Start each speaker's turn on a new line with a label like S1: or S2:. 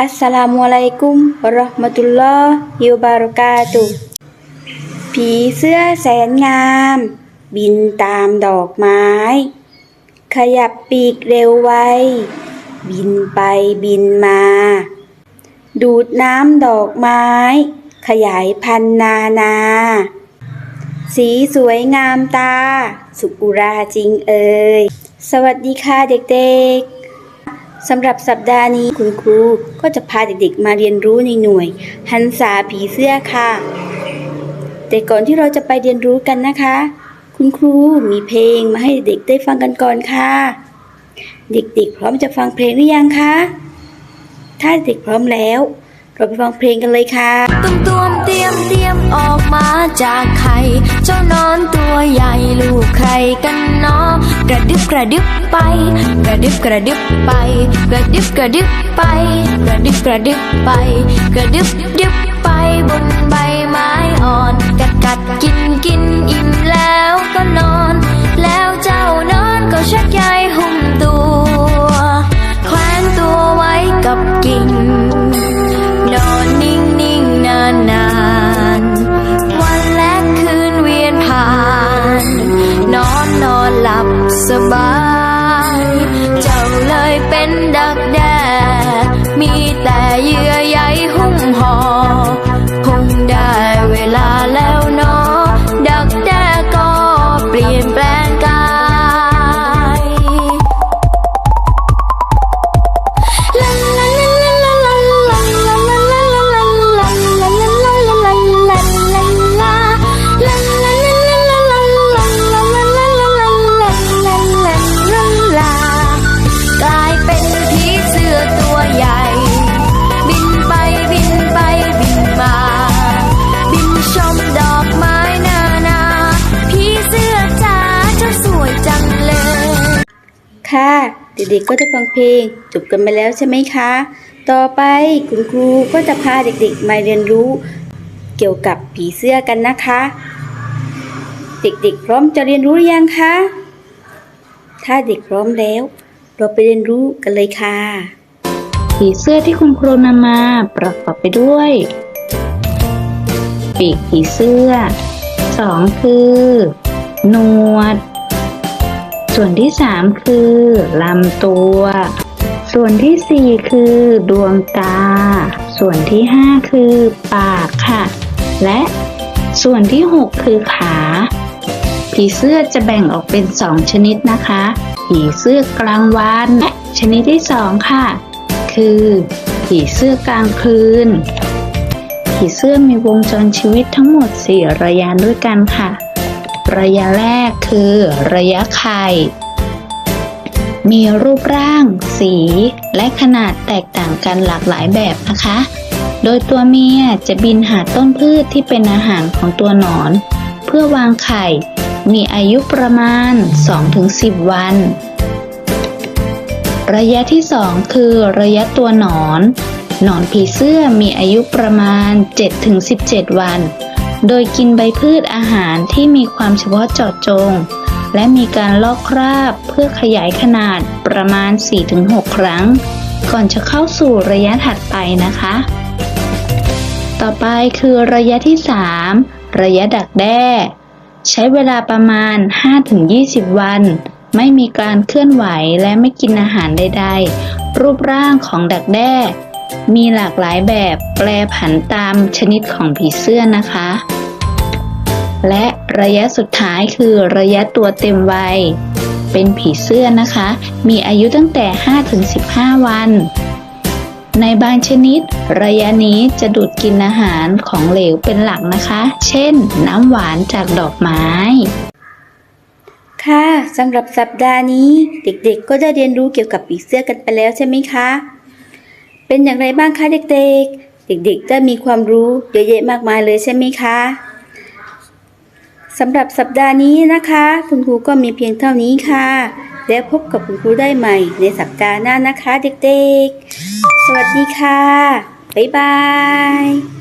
S1: อัสสลามุอะลัยกุมวะเราะห์มะตุลลอฮิวะบารากาตุฮ์ผีเสื้อแสนงาม บินตามดอกไม้ ขยับปีกเร็วไว บินไปบินมา ดูดน้ำดอกไม้ ขยายพันธุ์นานา สีสวยงามตา สุกุราจริงเอ่ย สวัสดีค่ะเด็กๆ สำหรับสัปดาห์นี้คุณครูก็จะพาเด็กๆมาเรียนรู้ในหน่วย หันษาผีเสื้อค่ะ แต่ก่อนที่เราจะไปเรียนรู้กันนะคะ คุณครูมีเพลงมาให้เด็กๆได้ฟังกันก่อนค่ะ เด็กๆ พร้อมจะฟังเพลงหรือยังคะ ถ้าเด็กพร้อมแล้ว เราไปฟังเพลงกันเลยค่ะ
S2: ตุ้มตวมเตรียม จากใคร เจ้านอนตัวใหญ่ลูกใครกันเนาะกระดึบกระดึบไป กระดึบกระดึบไป กระดึบกระดึบไป กระดึบกระดึบไป กระดึบดึบไปบนใบไม้อ่อน กัดกัดกินกินอิ่มแล้ว
S1: ค่ะ เด็กๆก็ได้ฟังเพลง จบกันไปแล้วใช่ไหมคะ ต่อไปคุณครูก็จะพาเด็กๆมาเรียนรู้ เกี่ยวกับผีเสื้อกันนะคะ เด็กๆพร้อมจะเรียนรู้หรือยังคะ ถ้าเด็กพร้อมแล้ว เราไปเรียนรู้กันเลยค่ะ
S3: ผีเสื้อที่คุณครูนำมาประกอบไปด้วย ปีกผีเสื้อสองคือ หนวด ส่วนที่สามคือลำตัว ส่วนที่สี่คือดวงตา ส่วนที่ห้าคือปากค่ะ และส่วนที่หกคือขา ผีเสื้อจะแบ่งออกเป็นสองชนิดนะคะ ผีเสื้อกลางวันและชนิดที่สองค่ะ คือผีเสื้อกลางคืน ผีเสื้อมีวงจรชีวิตทั้งหมด 4 ระยะด้วยกันค่ะ ระยะแรกคือ ระยะไข่ มีรูปร่าง สี และขนาดแตกต่างกันหลากหลายแบบนะคะ โดยตัวเมียจะบินหาต้นพืชที่เป็นอาหารของตัวหนอน เพื่อวางไข่ มีอายุประมาณ 2-10 วัน ระยะที่ 2 คือ ระยะตัวหนอน หนอนผีเสื้อมีอายุประมาณ 7-17 วัน โดยกินใบพืชอาหารที่มีความเฉพาะเจาะจง และมีการลอกคราบเพื่อขยายขนาดประมาณ 4-6 ครั้ง ก่อนจะเข้าสู่ระยะถัดไปนะคะ ต่อไปคือระยะที่ 3 ระยะดักแด้ ใช้เวลาประมาณ 5-20 วัน ไม่มีการเคลื่อนไหวและไม่กินอาหารใดๆ รูปร่างของดักแด้ มีหลากหลายแบบแปรผันตามชนิดของผีเสื้อนะคะ และระยะสุดท้ายคือระยะตัวเต็มวัย เป็นผีเสื้อนะคะ มีอายุตั้งแต่ 5-15 วัน ในบางชนิด ระยะนี้จะดูดกินอาหารของเหลวเป็นหลักนะคะ เช่น น้ำหวานจากดอกไม้
S1: ค่ะสำหรับสัปดาห์นี้เด็กๆก็ได้เรียนรู้เกี่ยวกับผีเสื้อกันไปแล้วใช่ไหมคะ เป็นอย่างไรบ้างคะเด็กๆ เด็กๆได้มีความรู้เยอะแยะมากมายเลยใช่ไหมคะสำหรับสัปดาห์นี้นะคะ คุณครูก็มีเพียงเท่านี้ค่ะ แล้วพบกับคุณครูได้ใหม่ในสัปดาห์หน้านะคะ เด็กๆ สวัสดีค่ะ บ๊ายบาย